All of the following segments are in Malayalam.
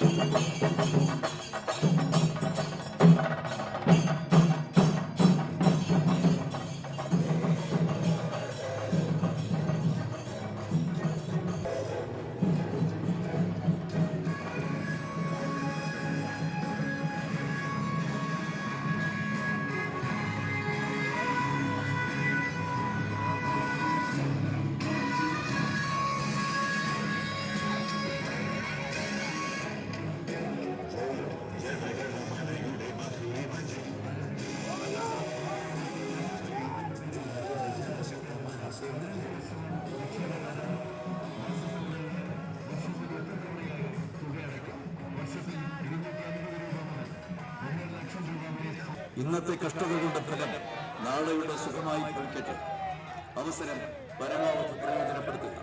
やった! ഇന്നത്തെ കഷ്ടതകളുടെ ഫലം നാളെയുടെ സുഖമായി ഭവിക്കട്ടെ അവസരം പരമാവധി പ്രയോജനപ്പെടുത്തുക.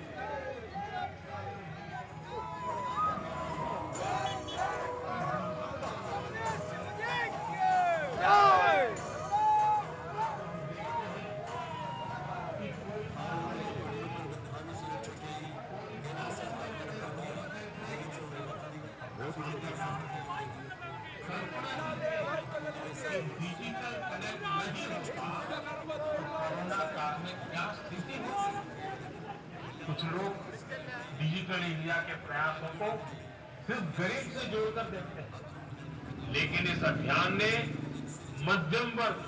डिजिटल कनेक्ट नहीं होता कोरोना काल में क्या स्थिति होती कुछ लोग डिजिटल इंडिया के प्रयासों को सिर्फ़ गरीब से जोड़कर देखते हैं। लेकिन इस अभियान ने मध्यम वर्ग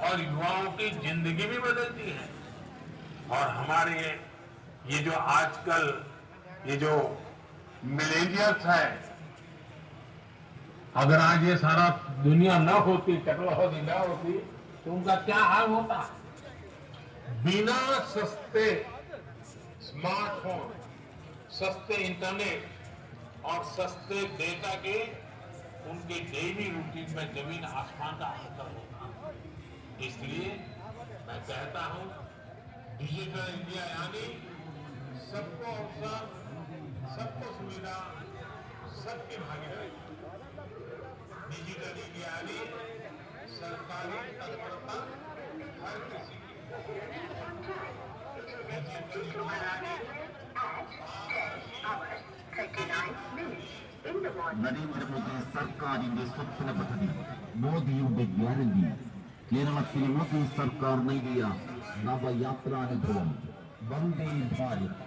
और युवाओं की ज़िंदगी भी बदल दी है। और हमारे ये जो आजकल ये जो मिलेनियल्स है अगर आज ये सारा दुनिया न होती, टेक्नोलॉजी न होती तो उनका क्या हाल होता? बिना सस्ते स्मार्टफ़ोन, सस्ते इंटरनेट और सस्ते डेटा के उनके डेली रूटीन में ज़मीन आसमान का अंतर होता इसलिए मैं कहता हूँ, डिजिटल इंडिया यानी सबको अवसर, सबको सुविधा, सबकी भागीदारी। डिजिटल इंडिया यानी सरकारी तत्परता हर किसी की डिजिटल इंडिया यानी നരേന്ദ്രമോദി സർക്കാരിന്റെ സ്വപ്ന പദ്ധതി മോദിയുടെ ഗ്യാരണ്ടി കേരളത്തിൽ മോദി സർക്കാർ നൽകിയ നവയാത്രാനുഭവം വന്ദേ ഭാരത്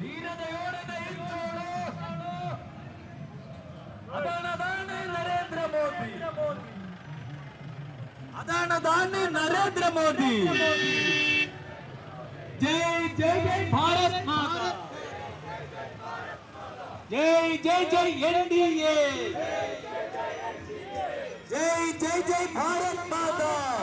ಧೀರತೆಯೋಡನೆ ಇದ್ದೋಳು ಅದಾನದಾನೆ ನರೇಂದ್ರ ಮೋದಿ ಅದಾನದಾನೆ ನರೇಂದ್ರ ಮೋದಿ ಜೈ ಜೈ ಜೈ ಭಾರತ್ ಮಾತಾ ಜೈ ಜೈ ಜೈ N D A जय जय एनडीए जय जय जय भारत माता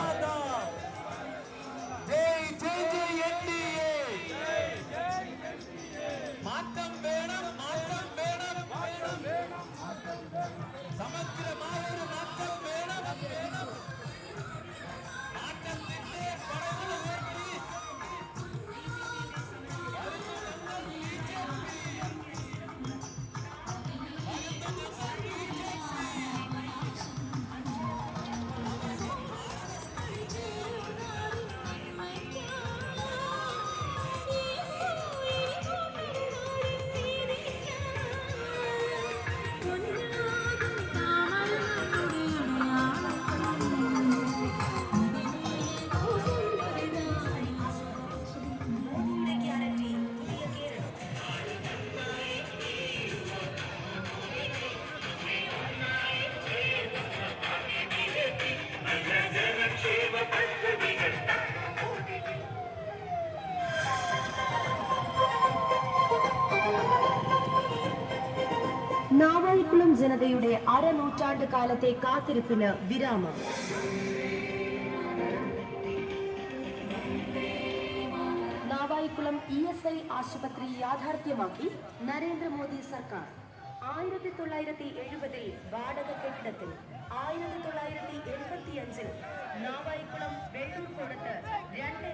Navaikulam ജനതയുടെ അരനൂറ്റാണ്ട് കാലത്തെ കാത്തിരിപ്പിന് വിരാമം. നാവായിക്കുളം ഇ എസ് ഐ ആശുപത്രി യാഥാർത്ഥ്യമാക്കി നരേന്ദ്രമോദി സർക്കാർ. ആയിരത്തി തൊള്ളായിരത്തി എഴുപതിൽ വാടക കെട്ടിടത്തിൽ ആയിരത്തി തൊള്ളായിരത്തി എൺപത്തി അഞ്ചിൽ നാവായിക്കുളം വെള്ളൂർക്കോടത്ത് രണ്ട്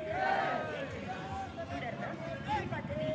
തുടർന്ന് ഈ പദ്ധതി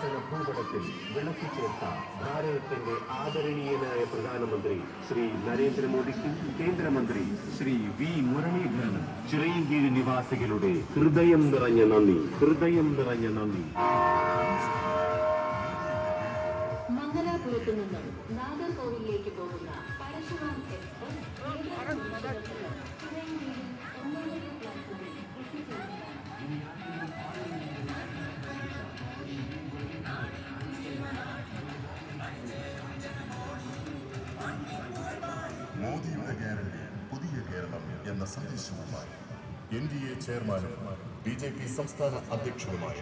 വാർത്ത ഭാരതത്തിന്റെ ആദരണീയനായ പ്രധാനമന്ത്രി ശ്രീ നരേന്ദ്രമോദിക്കും കേന്ദ്രമന്ത്രി ശ്രീ വി മുരളീധരനും ചിറയൻകീഴ് നിവാസികളുടെ ഹൃദയം നിറഞ്ഞ നന്ദി ഹൃദയം നിറഞ്ഞ നന്ദി. നിന്നും നാഗർകോവിലേക്ക് പോകുന്ന പരശുരാം എക്സ്പ്രസ് സന്ദേശവുമായി എൻ ഡി എ ചെയർമാനും ബി ജെ പി സംസ്ഥാന അധ്യക്ഷനുമായ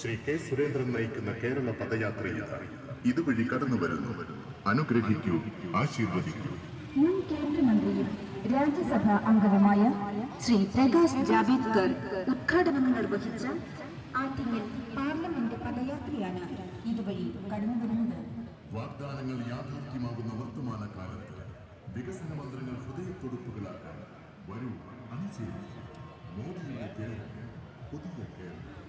ശ്രീ കെ സുരേന്ദ്രൻ നയിക്കുന്ന കേരള പദയാത്രയിൽ ഇതുവഴി കടന്നു വരുന്നു. അനുഗ്രഹിക്കൂ ആശീർവദിക്കൂ. മുൻ കേന്ദ്രമന്ത്രിയും രാജ്യസഭാ അംഗവുമായ ശ്രീ പ്രകാശ് ജാവേദ്കർ ഉദ്ഘാടനം നിർവഹിച്ച ആറ്റിങ്ങൽ പാർലമെന്റ് പദയാത്രയാണ് ഇതുവഴി കടന്നുവരുന്നത് വാഗ്ദാനങ്ങൾ യാഥാർത്ഥ്യമാകുന്ന വർത്തമാന കാലത്ത് വികസന മന്ത്രങ്ങൾ ഹൃദയത്തൊടുപ്പുകളാക്കാൻ വരൂ അണിചേരും മോദിയുടെ കേരളം പുതിയ കേരളം.